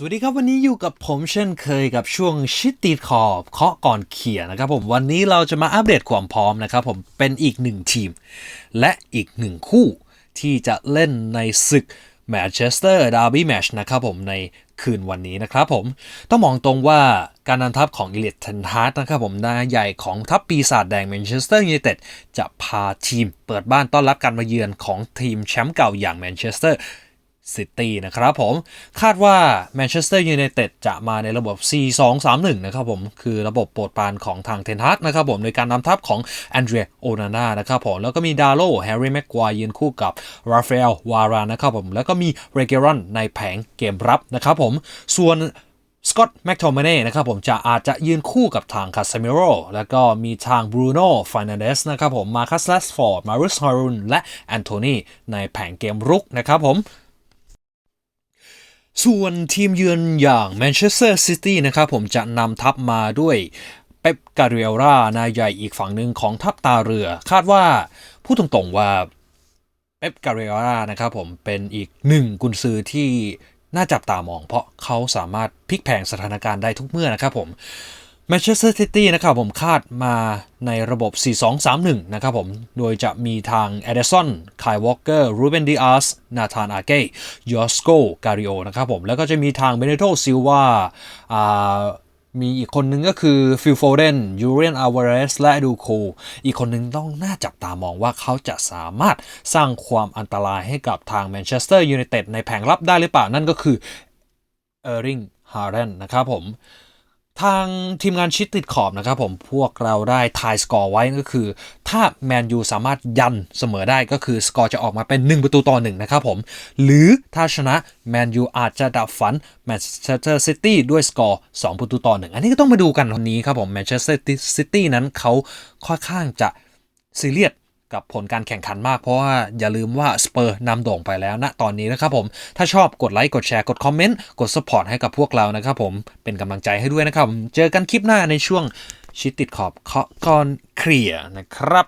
สวัสดีครับวันนี้อยู่กับผมเช่นเคยกับช่วงชิดตีขอบเคาะก่อนเขียนะครับผมวันนี้เราจะมาอัปเดตความพร้อมนะครับผมเป็นอีกหนึ่งทีม และอีกหนึ่งคู่ที่จะเล่นในศึกแมนเชสเตอร์ดาร์บี้แมชนะครับผมในคืนวันนี้นะครับผมต้องมองตรงว่าการนำทัพของอิเลียดเทนฮาร์ดนะครับผมนายใหญ่ของทัพปีศาจแดงแมนเชสเตอร์ยูไนเต็ดจะพาทีมเปิดบ้านต้อนรับการมาเยือนของทีมแชมป์เก่าอย่างแมนเชสเตอร์ ซิตี้นะครับผม คาดว่าแมนเชสเตอร์ยูไนเต็ดจะมาในระบบ 4-2-3-1 นะครับผม คือระบบโปรดปรานของทางเทนฮาร์ดนะครับผม โดยการนำทัพของแอนเดรียโอนาน่านะครับผม แล้วก็มีดาโลแฮร์รี่แม็กควายยืนคู่กับราฟาเอลวารานะครับผม แล้วก็มีเรเกรอนในแผงเกมรับนะครับผม ส่วนสกอตแม็กโทมเน่นะครับผมจะอาจจะยืนคู่กับทางคาสเมโรแล้วก็มีทางบรูโน่ฟานาเดสนะครับผมมาคัสแลสฟอร์ดมารุสฮารุนและแอนโทนีในแผงเกมรุกนะครับผม ส่วนทีมเยือนอย่างแมนเชสเตอร์ซิตี้นะครับผมจะนำทัพมาด้วยเป๊ปกาเรเรรานายใหญ่อีกฝั่งหนึ่งของทัพตาเรือ คาดว่าพูดตรงๆว่าเป๊ปกาเรเรรานะครับผมเป็นอีกหนึ่งกุนซือที่น่าจับตามอง เพราะเขาสามารถพลิกแพงสถานการณ์ได้ทุกเมื่อนะครับผม แมนเชสเตอร์ซิตี้นะครับผมคาดมาในระบบ 4-2-3-1 นะครับผม โดยจะมีทางเอเดสันไคลวอลเกอร์รูเบนดิอาสนาธานอาเก้ยอสโกการิโอนะครับผม แล้วก็จะมีทางเบเนโตซิลวาอ่ามีอีกคนนึงก็คือฟิลโฟเดนยูเรียนอาวาเรสและดูโค อีกคนนึงต้องน่าจับตามองว่าเขาจะสามารถสร้างความอันตรายให้กับทางแมนเชสเตอร์ยูไนเต็ดในแผงรับได้หรือเปล่า นั่นก็คือเออร์ริงฮาร์เรนนะครับผม ทางทีมงานชิดติดขอบนะครับผมพวกเราได้ทายสกอร์ไว้ก็คือ ถ้าแมนยูสามารถยันเสมอได้ก็คือสกอร์จะออกมาเป็น 1 ประตูต่อ 1 นะครับผม หรือถ้าชนะแมนยูอาจจะดับฝันแมนเชสเตอร์ซิตี้ด้วยสกอร์ 2 ประตูต่อ 1 อันนี้ก็ต้องมาดูกันวันนี้ครับผมแมนเชสเตอร์ซิตี้นั้นเขาค่อนข้างจะซีเรียส กับผลการแข่งขันมาก เพราะว่าอย่าลืมว่าสเปอร์นำโด่งไปแล้วณตอนนี้นะครับผม ถ้าชอบกดไลค์กดแชร์กดคอมเมนต์กดสปอร์ตให้กับพวกเรานะครับผมเป็นกำลังใจให้ด้วยนะครับ เจอกันคลิปหน้าในช่วงชิดติดขอบเคาะก่อนเคลียร์นะครับ